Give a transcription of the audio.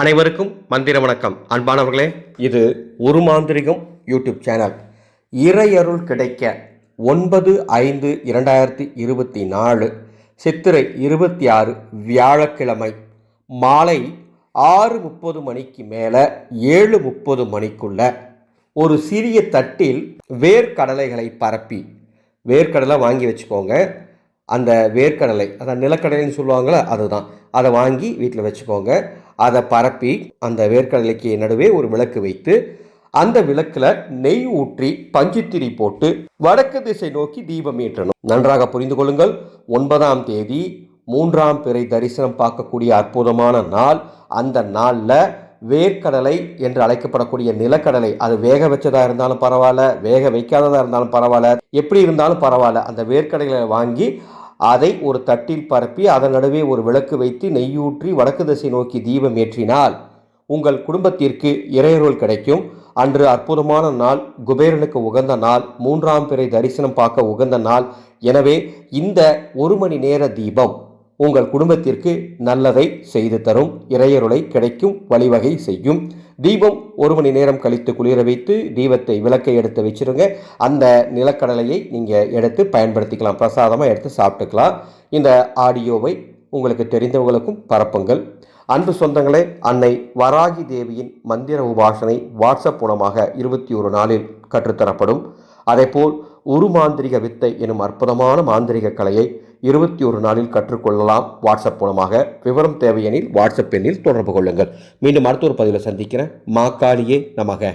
அனைவருக்கும் மந்திர வணக்கம். அன்பானவர்களே இது ஒரு மாந்திரிகம் யூடியூப் சேனல். இறையருள் கிடைக்க ஒன்பது ஐந்து இரண்டாயிரத்தி இருபத்தி நாலு சித்திரை இருபத்தி ஆறு வியாழக்கிழமை மாலை ஆறு முப்பது மணிக்கு மேலே ஏழு முப்பது மணிக்குள்ள ஒரு சிறிய தட்டில் வேர்க்கடலைகளை பரப்பி வேர்க்கடலை வாங்கி வச்சுக்கோங்க. அந்த வேர்க்கடலை அதான் நிலக்கடலைன்னு சொல்லுவாங்களே அதுதான். அதை வாங்கி வீட்டில் வச்சுக்கோங்க. அதை பரப்பி அந்த வேர்க்கடலைக்கு நடுவே ஒரு விளக்கு வைத்து அந்த விளக்கில் நெய் ஊற்றி பஞ்சுத்திரி போட்டு வடக்கு திசை நோக்கி தீபம் ஏற்றணும். நன்றாக புரிந்து கொள்ளுங்கள். ஒன்பதாம் தேதி மூன்றாம் பிறை தரிசனம் பார்க்கக்கூடிய அற்புதமான நாள். அந்த நாளில் வேர்க்கடலை என்று அழைக்கப்படக்கூடிய நிலக்கடலை அது வேக வச்சதாக இருந்தாலும் பரவாயில்ல வேக வைக்காததாக இருந்தாலும் பரவாயில்ல எப்படி இருந்தாலும் பரவாயில்ல அந்த வேர்க்கடலை வாங்கி அதை ஒரு தட்டில் பரப்பி அதன் நடுவே ஒரு விளக்கு வைத்து நெய்யூற்றி வடக்கு திசை நோக்கி தீபம் ஏற்றினால் உங்கள் குடும்பத்திற்கு இறையருள் கிடைக்கும். அன்று அற்புதமான நாள் குபேரனுக்கு உகந்த நாள் மூன்றாம் பிறை தரிசனம் பார்க்க உகந்த நாள். எனவே இந்த ஒரு மணி நேர தீபம் உங்கள் குடும்பத்திற்கு நல்லதை செய்து தரும் இறையருளை கிடைக்கும் வழிவகை செய்யும். தீபம் ஒரு மணி நேரம் கழித்து குளிர வைத்து தீபத்தை விளக்கை எடுத்து வச்சுருங்க. அந்த நிலக்கடலையை நீங்கள் எடுத்து பயன்படுத்திக்கலாம். பிரசாதமாக எடுத்து சாப்பிட்டுக்கலாம். இந்த ஆடியோவை உங்களுக்கு தெரிந்தவங்களுக்கும் பரப்புங்கள். அன்பு சொந்தங்களே அன்னை வராகி தேவியின் மந்திர உபாசனை வாட்ஸ்அப் மூலமாக இருபத்தி ஒரு நாளில் கற்றுத்தரப்படும். அதேபோல் உரு மாந்திரிக வித்தை எனும் அற்புதமான மாந்திரிக கலையை இருபத்தி ஒரு நாளில் கற்றுக்கொள்ளலாம். வாட்ஸ்அப் மூலமாக விவரம் தேவையெனில் வாட்ஸ்அப் எண்ணில் தொடர்பு கொள்ளுங்கள். மீண்டும் அடுத்த ஒரு பதிவில் சந்திக்கிறேன். மாக்காளியே நமக.